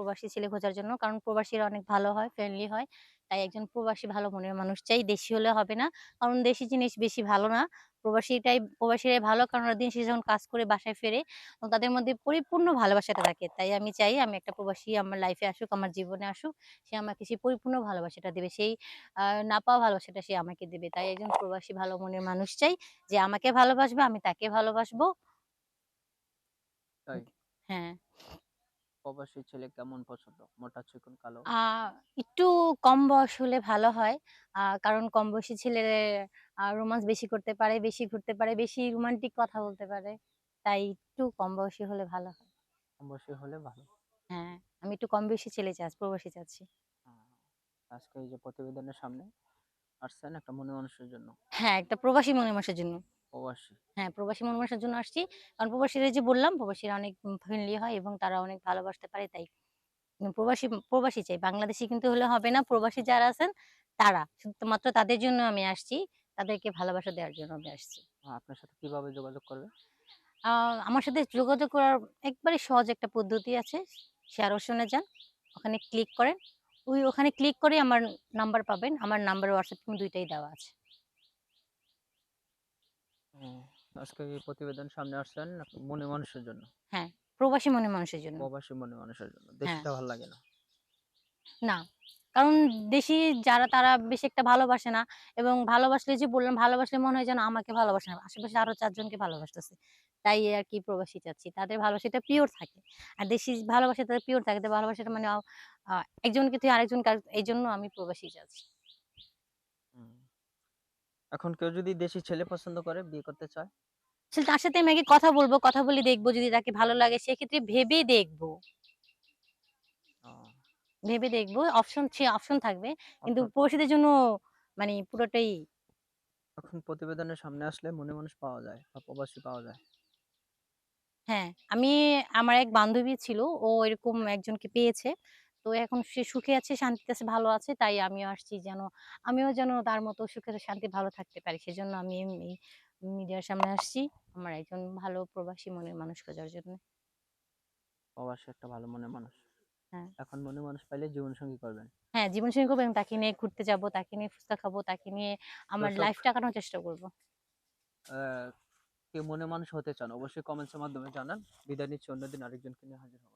প্রবাসী ছেলে খোঁজার জন্য। কারণ প্রবাসীরা অনেক ভালো হয়, ফ্রেন্ডলি হয়। তাই একজন প্রবাসী ভালো মনের মানুষ চাই। দেশি হলে হবে না। কারণ দেশি জিনিস বেশি ভালো না। প্রবাসীটাই প্রবাসীরাই ভালো কারণ ওরা দিন শেষে যখন কাজ করে বাসায় ফেরে, তাদের মধ্যে পরিপূর্ণ ভালোবাসাটা থাকে। তাই আমি চাই আমি একটা প্রবাসী আমার লাইফে আসুক, আমার জীবনে আসুক। সে আমাকে সেই পরিপূর্ণ ভালোবাসাটা দেবে। সেই না পাওয়া ভালোবাসাটা সে আমাকে দেবে। তাই একজন প্রবাসী ভালো মনের মানুষ চাই, যে আমাকে ভালোবাসবে, আমি তাকে ভালোবাসবো। হ্যাঁ। প্রবাসী ছেলে কেমন পছন্দ? মোটা, চিকন, কালো? আ একটু কম বয়স হলে ভালো হয়। আ কারণ কম বয়সী ছেলে রোমান্স বেশি করতে পারে, বেশি ঘুরতে পারে, বেশি রোমান্টিক কথা বলতে পারে। তাই একটু কম বয়সী হলে ভালো হয়। কম বয়সী হলে ভালো। হ্যাঁ, আমি একটু কম বেশি ছেলে চাচ্ছি, প্রবাসী চাচ্ছি। আজকে এই যে প্রতিবেদনের সামনে আসছেন একটা মনে মানুষের জন্য। হ্যাঁ, একটা প্রবাসী মনের মানুষের জন্য। প্রবাসী। হ্যাঁ, প্রবাসী মনের মানুষের জন্য আসছি। কারণ প্রবাসীরা যে বললাম, প্রবাসীরা অনেক ফ্রেন্ডলি হয় এবং তারা অনেক ভালোবাসতে পারে তাই। প্রবাসী প্রবাসী চাই। বাংলাদেশী কিন্তু হলে হবে না। প্রবাসী যারা আছেন তারা। শুধুমাত্র তাদের জন্য আমি আসছি। তাদেরকে ভালোবাসা দেওয়ার জন্য আমি আসছি। আপনার সাথে কীভাবে যোগাযোগ করবে? আমার সাথে যোগাযোগ করার একবারে সহজ একটা পদ্ধতি আছে। শেয়ার অপশনে যান। ওখানে ক্লিক করেন। ওই ওখানে ক্লিক করেই আমার নাম্বার পাবেন। আমার নাম্বার হোয়াটসঅ্যাপ কিন্তু ২ টাই দেওয়া আছে। ও আজকে এই প্রতিবেদন সামনে আসছেন মনে মানুষের জন্য। হ্যাঁ, প্রবাসী মনের মানুষের জন্য। প্রবাসী মনে মানুষের জন্য। হ্যাঁ। দেশিটা ভালো লাগে না। না। কারণ দেশি যারা তারা বেশি একটা ভালোবাসে না এবং ভালোবাসলে যে বললাম ভালোবাসলে মনে হয় যেন আমাকে ভালোবাসে না। আশেপাশে আরও ৪ জনকে ভালোবাসতেছে। তাই আর কি প্রবাসী চাচ্ছি। তাদের ভালোবাসাটা পিওর থাকে। আর দেশি ভালোবাসা তাদের পিওর থাকে। তাদের ভালোবাসাটা মানে একজনকে তুই আরেকজনকে এই জন্য আমি প্রবাসী চাচ্ছি। এখন কেউ যদি দেশি ছেলে পছন্দ করে, বিয়ে করতে চায়? আসলে তার সাথে আমি আগে কথা বলব কথা বলে দেখব যদি তাকে ভালো লাগে সেক্ষেত্রে ভেবে দেখব ভেবে দেখব। অপশন সে অপশন থাকবে। কিন্তু অর্থাৎ জন্য মানে পুরোটাই এখন প্রতিবেদনের সামনে আসলে মনে মানুষ পাওয়া যায় বা প্রবাসী পাওয়া যায়। হ্যাঁ, আমি আমার এক বান্ধবী ছিল। ও এরকম একজনকে পেয়েছে। তো এখন সে সুখে আছে, শান্তিতে আছে, ভালো আছে। তাই আমিও আসছি যেন আমিও যেন তার মতো সুখে শান্তি ভালো থাকতে পারি। সেজন্য আমি এই মিডিয়ার সামনে আসছি। আমার একজন ভালো প্রবাসী মনের মানুষ খোঁজার জন্য। প্রবাসী একটা ভালো মনের মানুষ। হ্যাঁ। এখন মনে মানুষ পাইলে জীবনসঙ্গী করবেন। হ্যাঁ, জীবনসঙ্গী করব এবং তাকে নিয়ে ঘুরতে যাব, তাকে নিয়ে ফুচকা খাব, তাকে নিয়ে আমার লাইফ কাটানোর চেষ্টা করব। কেউ মনে মানুষ হতে চান অবশ্যই কমেন্টস এর মাধ্যমে জানান। বিদায় নিচ্ছি অন্যদিন আরেকজনকে নিয়ে হাজির হব।